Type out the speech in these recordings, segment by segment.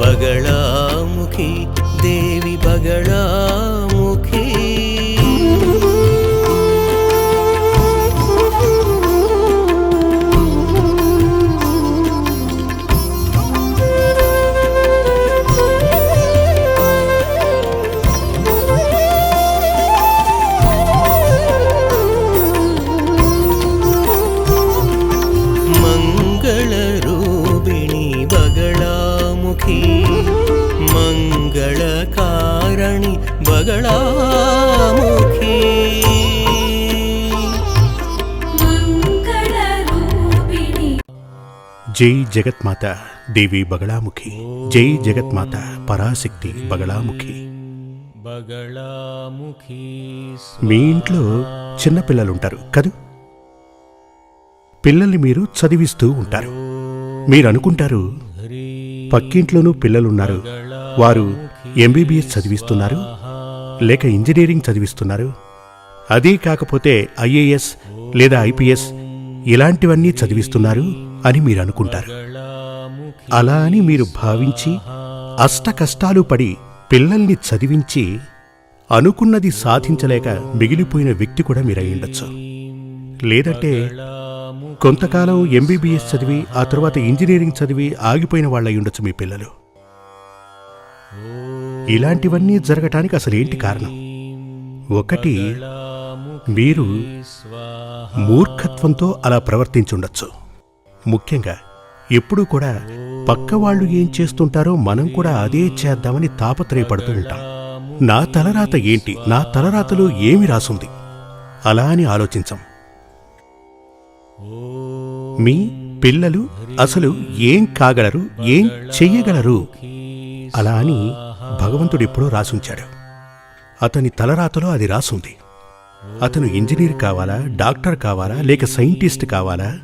బగళాముఖి దేవి బగళాముఖి మంగళకారణి బగళాముఖి. మంగళరూపిణి. జై జగత్మాత దేవి బగళాముఖి. జై జగత్మాత పరాశక్తి బగళాముఖి. బగళాముఖి మీ ఇంట్లో చిన్న పిల్లలుంటారు కదూ? పిల్లల్ని మీరు చదివిస్తూ ఉంటారు. మీరు అనుకుంటారు పక్కింట్లోనూ పిల్లలున్నారు. వారు ఎంబీబీఎస్ చదివిస్తున్నారు లేక ఇంజనీరింగ్ చదివిస్తున్నారు. అదీ కాకపోతే ఐఏఎస్ లేదా ఐపీఎస్ ఇలాంటివన్నీ చదివిస్తున్నారు అని మీరు అనుకుంటారు. అలా అని మీరు భావించి అష్ట కష్టాలు పడి పిల్లల్ని చదివించి అనుకున్నది సాధించలేక మిగిలిపోయిన వ్యక్తి కూడా మీరయ్యుండొచ్చు లేదంటే కొంతకాలం ఎంబీబీఎస్ చదివి ఆ తర్వాత ఇంజనీరింగ్ చదివి ఆగిపోయిన వాళ్ళై ఉండొచ్చు మీ పిల్లలు. ఇలాంటివన్నీ జరగటానికి అసలు ఏంటి కారణం? ఒకటి మీరు మూర్ఖత్వంతో అలా ప్రవర్తించుండొచ్చు. ముఖ్యంగా ఎప్పుడూ కూడా పక్క వాళ్ళు ఏం చేస్తుంటారో మనం కూడా అదే చేద్దామని తాపత్రయపడుతూ ఉంటాం. నా తలరాత ఏంటి? నా తలరాతలో ఏమి రాసుంది? అలా అని ఆలోచించం. మీ పిల్లలు అసలు ఏం కాగలరు? ఏం చెయ్యగలరు? అలా అని భగవంతుడు ఎప్పుడో రాసుంచాడు. అతని తలరాతలో అది రాసుంది. అతను ఇంజనీర్ కావాలా డాక్టర్ కావాలా లేక సైంటిస్ట్ కావాలా?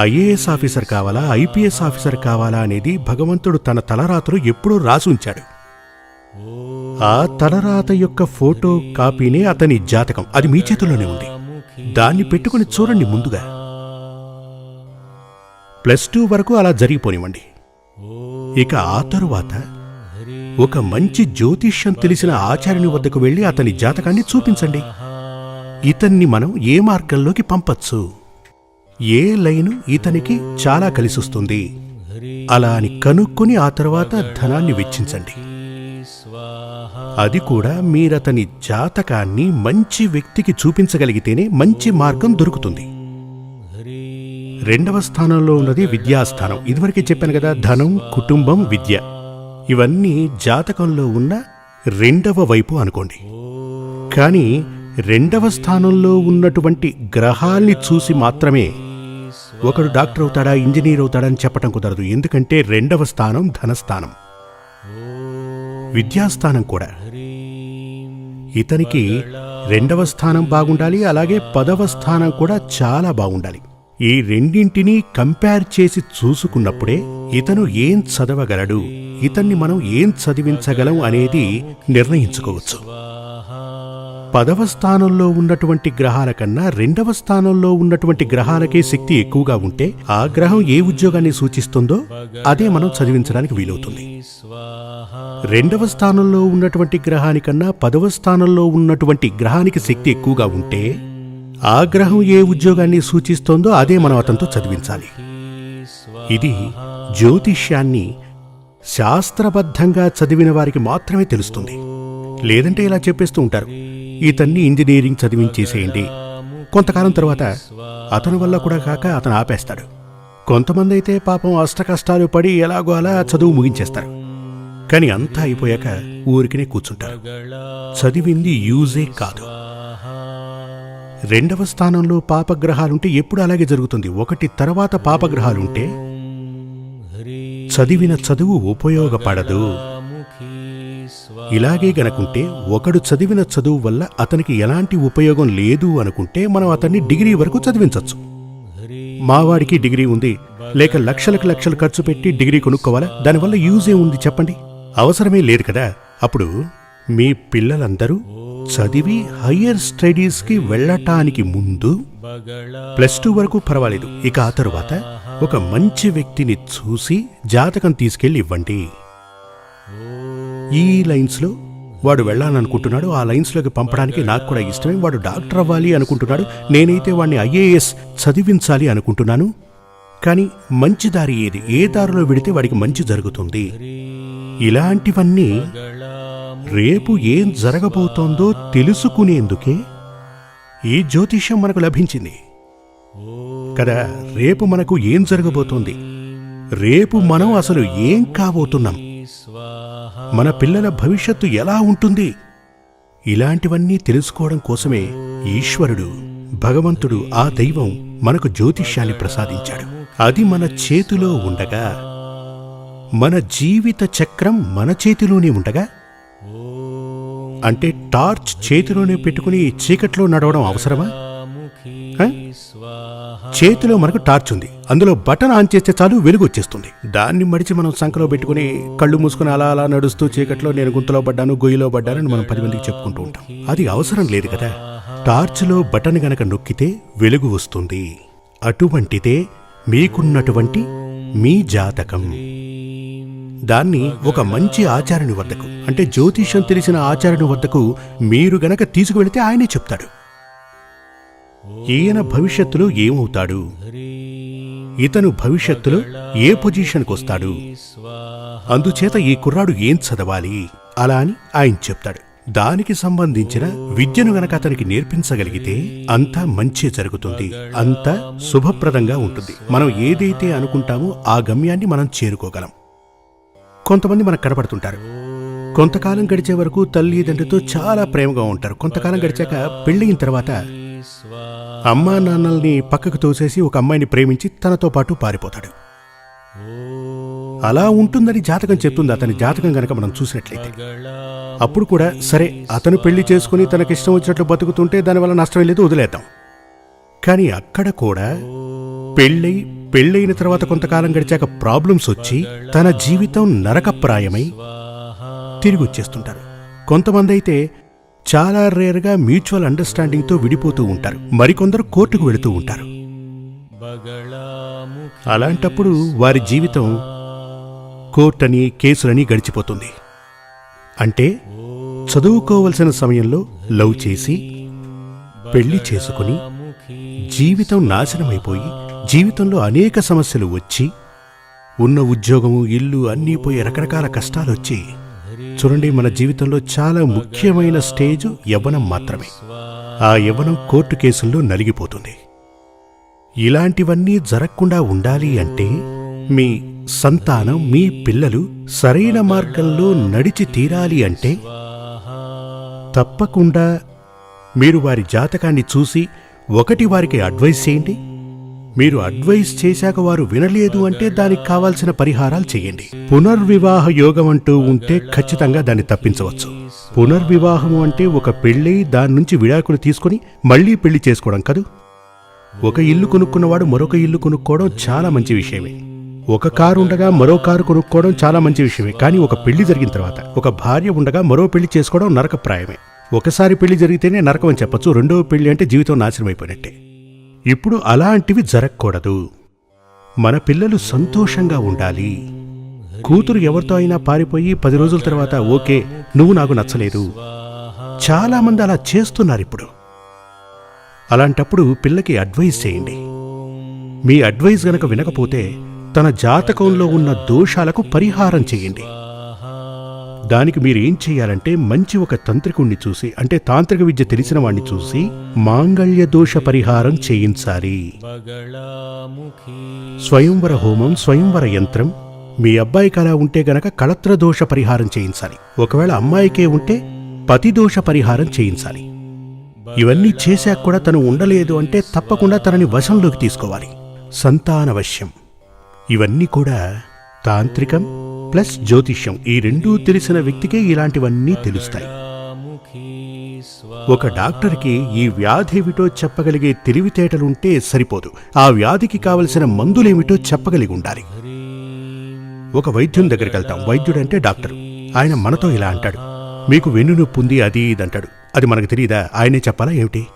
ఐఏఎస్ ఆఫీసర్ కావాలా ఐపీఎస్ ఆఫీసర్ కావాలా అనేది భగవంతుడు తన తలరాతలో ఎప్పుడూ రాసుంచాడు. ఆ తలరాత యొక్క ఫోటో కాపీనే అతని జాతకం. అది మీ చేతుల్లోనే ఉంది. దాన్ని పెట్టుకుని చూడండి ముందుగా. ప్లస్ టూ వరకు అలా జరిగిపోనివ్వండి. ఇక ఆ తరువాత ఒక మంచి జ్యోతిష్యం తెలిసిన ఆచార్యుని వద్దకు వెళ్ళి అతని జాతకాన్ని చూపించండి. ఇతన్ని మనం ఏ మార్గంలోకి పంపచ్చు? ఏ లైను ఇతనికి చాలా కలిసొస్తుంది. అలా అని కనుక్కొని ఆ తర్వాత ధనాన్ని వెచ్చించండి. అది కూడా మీరతని జాతకాన్ని మంచి వ్యక్తికి చూపించగలిగితేనే మంచి మార్గం దొరుకుతుంది. రెండవ స్థానంలో ఉన్నది విద్యాస్థానం. ఇదివరకే చెప్పాను కదా ధనం కుటుంబం విద్య. ఇవన్నీ జాతకంలో ఉన్న రెండవ వైపు అనుకోండి. కానీ రెండవ స్థానంలో ఉన్నటువంటి గ్రహాల్ని చూసి మాత్రమే ఒకడు డాక్టర్ అవుతాడా ఇంజనీర్ అవుతాడా అని చెప్పటం కుదరదు. ఎందుకంటే రెండవ స్థానం ధనస్థానం. విద్యాస్థానం కూడా. ఇతనికి రెండవ స్థానం బాగుండాలి అలాగే పదవ స్థానం కూడా చాలా బాగుండాలి. ఈ రెండింటినీ కంపేర్ చేసి చూసుకున్నప్పుడే ఇతను ఏం చదవగలడు ఇతన్ని మనం ఏం చదివించగలం అనేది నిర్ణయించుకోవచ్చు. పదవ స్థానంలో ఉన్నటువంటి గ్రహాల కన్నా రెండవ స్థానంలో ఉన్నటువంటి గ్రహాలకే శక్తి ఎక్కువగా ఉంటే ఆ గ్రహం ఏ ఉద్యోగాన్ని సూచిస్తుందో అదే మనం చదివించడానికి వీలవుతుంది. రెండవ స్థానంలో ఉన్నటువంటి గ్రహానికన్నా పదవ స్థానంలో ఉన్నటువంటి గ్రహానికి శక్తి ఎక్కువగా ఉంటే ఆ గ్రహం ఏ ఉద్యోగాన్ని సూచిస్తోందో అదే మనం అతనితో చదివించాలి. ఇది జ్యోతిష్యాన్ని శాస్త్రబద్ధంగా చదివిన వారికి మాత్రమే తెలుస్తుంది. లేదంటే ఇలా చెప్పేస్తూ ఉంటారు. ఇతన్ని ఇంజనీరింగ్ చదివించేసేయండి కొంతకాలం తర్వాత అతని వల్ల కూడా కాక అతను ఆపేస్తాడు. కొంతమంది అయితే పాపం అష్టకష్టాలు పడి ఎలాగో అలా చదువు ముగించేస్తారు. కానీ అంతా అయిపోయాక ఊరికినే కూర్చుంటారు. చదివింది యూజే కాదు. రెండవ స్థానంలో పాపగ్రహాలుంటే ఎప్పుడు అలాగే జరుగుతుంది. ఒకటి తర్వాత పాపగ్రహాలుంటే చదివిన చదువు ఉపయోగపడదు. ఇలాగే గనకుంటే ఒకడు చదివిన చదువు వల్ల అతనికి ఎలాంటి ఉపయోగం లేదు అనుకుంటే మనం అతన్ని డిగ్రీ వరకు చదివించవచ్చు మావాడికి డిగ్రీ ఉంది లేక లక్షలకు లక్షలు ఖర్చు పెట్టి డిగ్రీ కొనుక్కోవాలా? దానివల్ల యూజ్ ఏముంది చెప్పండి. అవసరమే లేదు కదా. అప్పుడు మీ పిల్లలందరూ చదివి హయ్యర్ స్టడీస్కి వెళ్ళటానికి ముందు ప్లస్ టూ వరకు పర్వాలేదు. ఇక ఆ తరువాత ఒక మంచి వ్యక్తిని చూసి జాతకం తీసుకెళ్ళి ఇవ్వండి. ఈ లైన్స్లో వాడు వెళ్ళాలనుకుంటున్నాడు. ఆ లైన్స్లోకి పంపడానికి నాకు కూడా ఇష్టమే. వాడు డాక్టర్ అవ్వాలి అనుకుంటున్నాడు. నేనైతే వాడిని ఐఏఎస్ చదివించాలి అనుకుంటున్నాను. కానీ మంచి దారి ఏది? ఏ దారిలో వెడితే వాడికి మంచి జరుగుతుంది? ఇలాంటివన్నీ రేపు ఏం జరగబోతోందో తెలుసుకునేందుకే ఈ జ్యోతిష్యం మనకు లభించింది. కదా రేపు మనకు ఏం జరగబోతోంది? రేపు మనం అసలు ఏం కాబోతున్నాం? మన పిల్లల భవిష్యత్తు ఎలా ఉంటుంది? ఇలాంటివన్నీ తెలుసుకోవడం కోసమే ఈశ్వరుడు భగవంతుడు ఆ దైవం మనకు జ్యోతిష్యాన్ని ప్రసాదించాడు. అది మన చేతిలో ఉండగా మన జీవిత చక్రం మన చేతిలోనే ఉండగా? అంటే టార్చ్ చేతిలోనే పెట్టుకుని చీకట్లో నడవడం అవసరమా? చేతిలో మనకు టార్చ్ ఉంది. అందులో బటన్ ఆన్ చేస్తే చాలు వెలుగు వచ్చేస్తుంది. దాన్ని మడిచి మనం సంఖలో పెట్టుకుని కళ్ళు మూసుకుని అలా అలా నడుస్తూ చీకట్లో నేను గుంతలో పడ్డాను గొయ్యిలో పడ్డానని మనం పది మందికి చెప్పుకుంటూ ఉంటాం. అది అవసరం లేదు కదా. టార్చ్లో బటన్ గనక నొక్కితే వెలుగు వస్తుంది. అటువంటిదే మీకున్నటువంటి మీ జాతకం. దాన్ని ఒక మంచి ఆచార్యుని వద్దకు అంటే జ్యోతిష్యం తెలిసిన ఆచార్యుని వద్దకు మీరు గనక తీసుకువెళితే ఆయనే చెప్తాడు. ఈయన భవిష్యత్తులో ఏమవుతాడు? ఇతను భవిష్యత్తులో ఏ పొజిషన్కి వస్తాడు? అందుచేత ఈ కుర్రాడు ఏం చదవాలి? అలా అని ఆయన చెప్తాడు. దానికి సంబంధించిన విద్యను గనక అతనికి నేర్పించగలిగితే అంతా మంచి జరుగుతుంది. అంతా శుభప్రదంగా ఉంటుంది. మనం ఏదైతే అనుకుంటామో ఆ గమ్యాన్ని మనం చేరుకోగలం. కొంతమంది మనకు కనపడుతుంటారు. కొంతకాలం గడిచే వరకు తల్లిదండ్రులతో చాలా ప్రేమగా ఉంటారు. కొంతకాలం గడిచాక పెళ్ళయిన తర్వాత అమ్మా నాన్నల్ని పక్కకు తోసేసి ఒక అమ్మాయిని ప్రేమించి తనతో పాటు పారిపోతాడు. అలా ఉంటుందని జాతకం చెప్తుంది అతని జాతకం గనక మనం చూసినట్లయితే. అప్పుడు కూడా సరే అతను పెళ్ళి చేసుకుని తనకిష్టం వచ్చినట్లు బతుకుతుంటే దానివల్ల నష్టం లేదు వదిలేద్దాం. కానీ అక్కడ కూడా పెళ్ళై పెళ్ళైన తర్వాత కొంతకాలం గడిచాక ప్రాబ్లమ్స్ వచ్చి తన జీవితం నరకప్రాయమై తిరిగి వచ్చేస్తుంటారు. కొంతమంది అయితే చాలా రేర్గా మ్యూచువల్ అండర్స్టాండింగ్తో విడిపోతూ ఉంటారు. మరికొందరు కోర్టుకు వెళుతూ ఉంటారు. అలాంటప్పుడు వారి జీవితం కోర్టని కేసులని గడిచిపోతుంది. అంటే చదువుకోవలసిన సమయంలో లవ్ చేసి పెళ్ళి చేసుకుని జీవితం నాశనమైపోయి జీవితంలో అనేక సమస్యలు వచ్చి ఉన్న ఉద్యోగము ఇల్లు అన్నీ పోయి రకరకాల కష్టాలు వచ్చి చూడండి మన జీవితంలో చాలా ముఖ్యమైన స్టేజ్ యవ్వనం మాత్రమే. ఆ యవ్వనం కోర్టు కేసుల్లో నలిగిపోతుంది. ఇలాంటివన్నీ జరగకుండా ఉండాలి అంటే మీ సంతానం మీ పిల్లలు సరైన మార్గంలో నడిచి తీరాలి అంటే తప్పకుండా మీరు వారి జాతకాన్ని చూసి ఒకటి వారికి అడ్వైస్ చేయండి మీరు అడ్వైస్ చేశాక వారు వినలేదు అంటే దానికి కావాల్సిన పరిహారాలు చేయండి. పునర్వివాహ యోగం అంటూ ఉంటే ఖచ్చితంగా దాన్ని తప్పించవచ్చు. పునర్వివాహం అంటే ఒక పెళ్ళి దాని నుంచి విడాకులు తీసుకుని మళ్ళీ పెళ్ళి చేసుకోవడం కదూ? ఒక ఇల్లు కొనుక్కున్నవాడు మరొక ఇల్లు కొనుక్కోవడం చాలా మంచి విషయమే. ఒక కారు ఉండగా మరో కారు కొనుక్కోవడం చాలా మంచి విషయమే. కానీ ఒక పెళ్ళి జరిగిన తర్వాత ఒక భార్య ఉండగా మరో పెళ్ళి చేసుకోవడం నరకప్రాయమే. ఒకసారి పెళ్ళి జరిగితేనే నరకం అని చెప్పొచ్చు. రెండవ పెళ్ళి అంటే జీవితం నాశనం అయిపోయినట్టే ఇప్పుడు అలాంటివి జరగకూడదు. మన పిల్లలు సంతోషంగా ఉండాలి. కూతురు ఎవరితో అయినా పారిపోయి పది రోజుల తర్వాత ఓకే నువ్వు నాకు నచ్చలేదు. చాలా మంది అలా చేస్తున్నారు ఇప్పుడు. అలాంటప్పుడు పిల్లకి అడ్వైస్ చేయండి. మీ అడ్వైస్ గనక వినకపోతే తన జాతకంలో ఉన్న దోషాలకు పరిహారం చేయండి. దానికి మీరు ఏం చేయాలంటే మంచి ఒక తంత్రికుణ్ణి చూసి అంటే తాంత్రిక విద్య తెలిసిన వాణ్ణి చూసి మాంగళ్య దోష పరిహారం చేయించాలి. స్వయంవర హోమం స్వయంవర యంత్రం మీ అబ్బాయికి అలా ఉంటే గనక కళత్ర దోష పరిహారం చేయించాలి. ఒకవేళ అమ్మాయికే ఉంటే పతి దోష పరిహారం చేయించాలి. ఇవన్నీ చేశాక కూడా తను ఉండలేదు అంటే తప్పకుండా తనని వశంలోకి తీసుకోవాలి. సంతానవశ్యం. ఇవన్నీ కూడా తాంత్రికం ప్లస్ జ్యోతిష్యం. ఈ రెండూ తెలిసిన వ్యక్తికే ఇలాంటివన్నీ తెలుస్తాయి. ఒక డాక్టర్కి ఈ వ్యాధి ఏమిటో చెప్పగలిగే తెలివితేటలుంటే సరిపోదు. ఆ వ్యాధికి కావలసిన మందులేమిటో చెప్పగలిగి ఉండాలి. ఒక వైద్యుని దగ్గరికి వెళ్తాం. వైద్యుడంటే డాక్టర్. ఆయన మనతో ఇలా అంటాడు. మీకు వెన్ను నొప్పి ఉంది అది ఇది అంటాడు. అది మనకు తెలియదా ఆయనే చెప్పాలా ఏమిటి?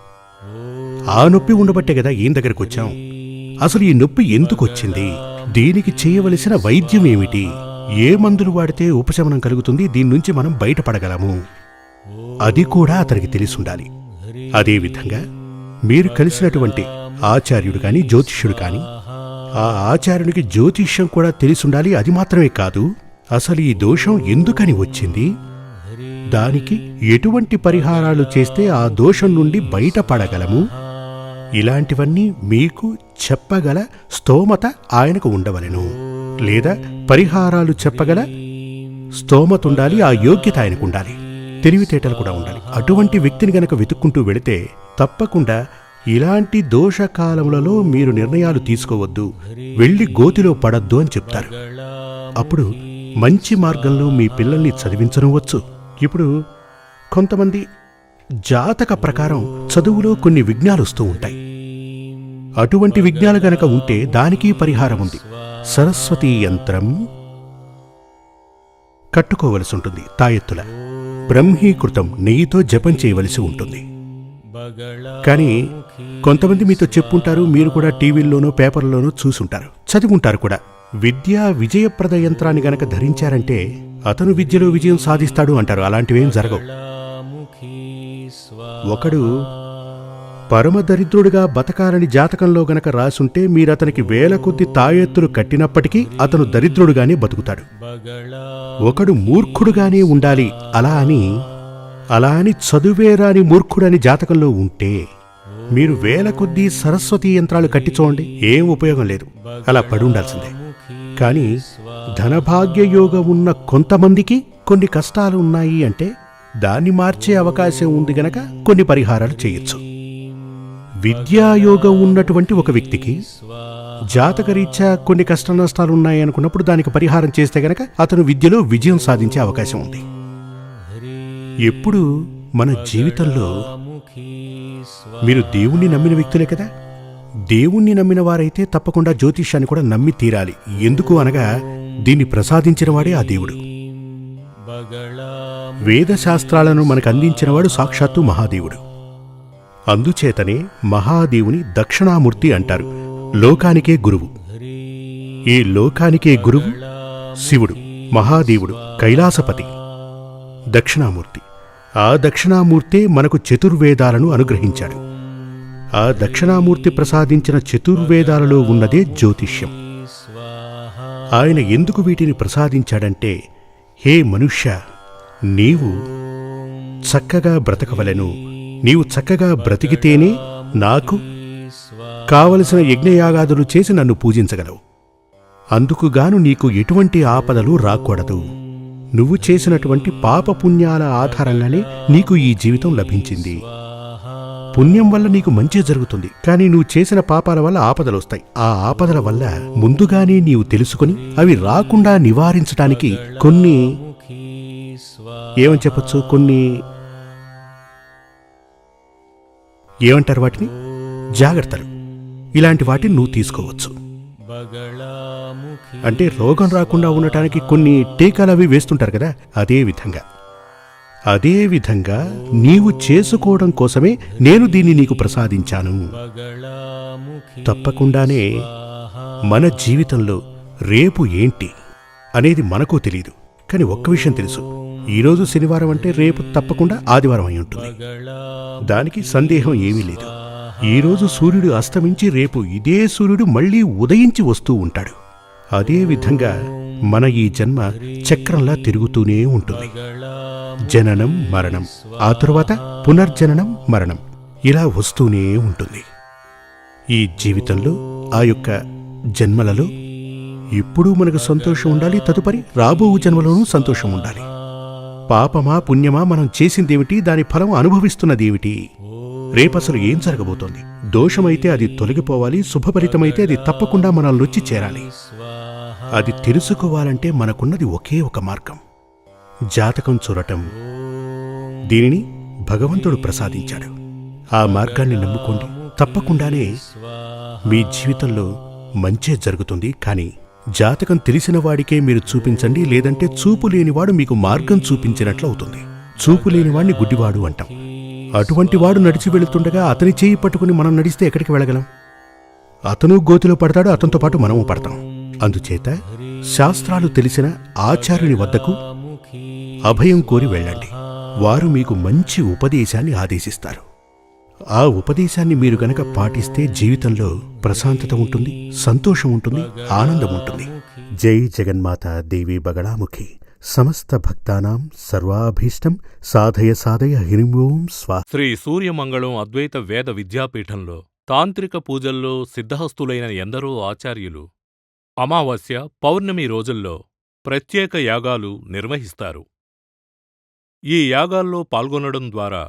ఆ నొప్పి ఉండబట్టే కదా ఈయన దగ్గరకు వచ్చాం అసలు ఈ నొప్పి ఎందుకు వచ్చింది దీనికి చేయవలసిన వైద్యం ఏమిటి? ఏ మందులు వాడితే ఉపశమనం కలుగుతుంది? దీని నుంచి మనం బయటపడగలము. అది కూడా అతనికి తెలిసుండాలి. అదేవిధంగా మీరు కలిసినటువంటి ఆచార్యుడు కానీ జ్యోతిష్యుడు కానీ ఆ ఆచార్యునికి జ్యోతిష్యం కూడా తెలిసుండాలి. అది మాత్రమే కాదు అసలు ఈ దోషం ఎందుకని వచ్చింది? దానికి ఎటువంటి పరిహారాలు చేస్తే ఆ దోషం నుండి బయటపడగలము? ఇలాంటివన్నీ మీకు చెప్పగల స్తోమత ఆయనకు ఉండవలెను. లేదా పరిహారాలు చెప్పగల? స్తోమత ఉండాలి ఆ యోగ్యత ఆయనకు ఉండాలి తెలివితేటలు కూడా ఉండాలి. అటువంటి వ్యక్తిని గనక వెతుక్కుంటూ వెళితే తప్పకుండా ఇలాంటి దోషకాలములలో మీరు నిర్ణయాలు తీసుకోవద్దు. వెళ్ళి గోతిలో పడద్దు అని చెప్తారు. అప్పుడు మంచి మార్గంలో మీ పిల్లల్ని చదివించనవచ్చు. ఇప్పుడు కొంతమంది జాతక ప్రకారం చదువులో కొన్ని విఘ్నాలు వస్తూ ఉంటాయి. అటువంటి విఘ్నాలు గనక ఉంటే దానికి పరిహారం ఉంది. సరస్వతీ యంత్రం కట్టుకోవలసి ఉంటుంది తాయెత్తుల బ్రహ్మీకృతం నెయ్యితో జపం చేయవలసి ఉంటుంది. కానీ కొంతమంది మీతో చెప్పుంటారు మీరు కూడా టీవీల్లోనూ పేపర్లోనూ చూసుంటారు. చదివుంటారు కూడా. విద్యా విజయప్రద యంత్రాన్ని గనక ధరించారంటే అతను విద్యలో విజయం సాధిస్తాడు అంటారు. అలాంటివేం జరగవు. ఒకడు పరమదరిద్రుడిగా బతకాలని జాతకంలో గనక రాసుంటే మీరతనికి వేల కొద్ది తాయెత్తులు కట్టినప్పటికీ అతను దరిద్రుడుగానే బతుకుతాడు. ఒకడు మూర్ఖుడుగానే ఉండాలి అలా అని అలా అని చదువే రాని మూర్ఖుడని జాతకంలో ఉంటే మీరు వేల కొద్దీ సరస్వతి యంత్రాలు కట్టించోండి ఏం ఉపయోగం లేదు అలా పడి ఉండాల్సిందే. కానీ ధనభాగ్య యోగం ఉన్న కొంతమందికి కొన్ని కష్టాలు ఉన్నాయి అంటే దాన్ని మార్చే అవకాశం ఉంది గనక కొన్ని పరిహారాలు చేయొచ్చు. విద్యాయోగం ఉన్నటువంటి ఒక వ్యక్తికి జాతకరీత్యా కొన్ని కష్ట నష్టాలు ఉన్నాయి అనుకున్నప్పుడు దానికి పరిహారం చేస్తే గనక అతను విద్యలో విజయం సాధించే అవకాశం ఉంది. ఎప్పుడు మన జీవితంలో మీరు దేవుణ్ణి నమ్మిన వ్యక్తులే కదా? దేవుణ్ణి నమ్మిన వారైతే తప్పకుండా జ్యోతిష్యాన్ని కూడా నమ్మి తీరాలి. ఎందుకు అనగా దీన్ని ప్రసాదించిన వాడే ఆ దేవుడు. వేదశాస్త్రాలను మనకు అందించినవాడు సాక్షాత్తు మహాదేవుడు. అందుచేతనే మహాదేవుని దక్షిణామూర్తి అంటారు. లోకానికే గురువు. ఈ లోకానికే గురువు శివుడు మహాదేవుడు కైలాసపతి దక్షిణామూర్తి. ఆ దక్షిణామూర్తే మనకు చతుర్వేదాలను అనుగ్రహించాడు. ఆ దక్షిణామూర్తి ప్రసాదించిన చతుర్వేదాలలో ఉన్నదే జ్యోతిష్యం. ఆయన ఎందుకు వీటిని ప్రసాదించాడంటే హే మనుష్య నీవు చక్కగా బ్రతకవలెను. నీవు చక్కగా బ్రతికితేనే నాకు కావలసిన యజ్ఞయాగాదులు చేసి నన్ను పూజించగలవు. అందుకుగాను నీకు ఎటువంటి ఆపదలు రాకూడదు. నువ్వు చేసినటువంటి పాపపుణ్యాల ఆధారంగానే నీకు ఈ జీవితం లభించింది. పుణ్యం వల్ల నీకు మంచి జరుగుతుంది కానీ నువ్వు చేసిన పాపాల వల్ల ఆపదలు వస్తాయి ఆ ఆపదల వల్ల ముందుగానే నీవు తెలుసుకుని అవి రాకుండా నివారించడానికి కొన్ని ఏమని చెప్పచ్చు? కొన్ని ఏమంటారు వాటిని? జాగ్రత్తలు. ఇలాంటి వాటిని నువ్వు తీసుకోవచ్చు. అంటే రోగం రాకుండా ఉండటానికి కొన్ని టీకాలు అవి వేస్తుంటారు కదా అదే విధంగా. అదే విధంగా నీవు చేసుకోవడం కోసమే నేను దీన్ని నీకు ప్రసాదించాను. తప్పకుండానే మన జీవితంలో రేపు ఏంటి అనేది మనకు తెలియదు కానీ ఒక్క విషయం తెలుసు. ఈరోజు శనివారం అంటే రేపు తప్పకుండా ఆదివారం అయి ఉంటుంది. దానికి సందేహం ఏమీ లేదు. ఈరోజు సూర్యుడు అస్తమించి రేపు ఇదే సూర్యుడు మళ్ళీ ఉదయించి వస్తూ ఉంటాడు. అదే విధంగా మన ఈ జన్మ చక్రంలా తిరుగుతూనే ఉంటుంది. జననం మరణం ఆ తరువాత పునర్జననం మరణం ఇలా వస్తూనే ఉంటుంది. ఈ జీవితంలో ఆ యొక్క జన్మలలో ఇప్పుడు మనకు సంతోషం ఉండాలి తదుపరి రాబో జన్మలోనూ సంతోషం ఉండాలి. పాపమా పుణ్యమా మనం చేసిందేమిటి? దాని ఫలం అనుభవిస్తున్నదేమిటి? రేపసలు ఏం జరగబోతోంది? దోషమైతే అది తొలగిపోవాలి శుభఫలితమైతే అది తప్పకుండా మనల్ని వచ్చి చేరాలి. అది తెలుసుకోవాలంటే మనకున్నది ఒకే ఒక మార్గం. జాతకం చూడటం. దీనిని భగవంతుడు ప్రసాదించాడు. ఆ మార్గాన్ని నమ్ముకోండి. తప్పకుండానే మీ జీవితంలో మంచే జరుగుతుంది. కానీ జాతకం తెలిసిన వాడికే మీరు చూపించండి లేదంటే చూపు లేనివాడు మీకు మార్గం చూపించినట్లవుతుంది చూపు లేనివాడిని గుడ్డివాడు అంటాం. అటువంటి వాడు నడిచి వెళుతుండగా అతని చేయి పట్టుకుని మనం నడిస్తే ఎక్కడికి వెళ్ళగలం? అతను గోతిలో పడతాడు అతనితో పాటు మనము పడతాం. అందుచేత శాస్త్రాలు తెలిసిన ఆచార్యుని వద్దకు అభయం కోరి వెళ్ళండి. వారు మీకు మంచి ఉపదేశాన్ని ఆదేశిస్తారు. ఆ ఉపదేశాన్ని మీరు గనక పాటిస్తే జీవితంలో ప్రశాంతత ఉంటుంది సంతోషం ఉంటుంది ఆనందం ఉంటుంది. జై జగన్మాత దేవి బగళాముఖి. సమస్త భక్తానాం సర్వాభీష్టం. సాధయ సాధయ హ్రీం స్వా శ్రీ సూర్యమంగళం అద్వైత వేద విద్యాపీఠంలో తాంత్రిక పూజల్లో సిద్ధహస్తులైన ఎందరో ఆచార్యులు అమావాస్య పౌర్ణమి రోజుల్లో ప్రత్యేక యాగాలు నిర్వహిస్తారు. ఈ యాగాల్లో పాల్గొనడం ద్వారా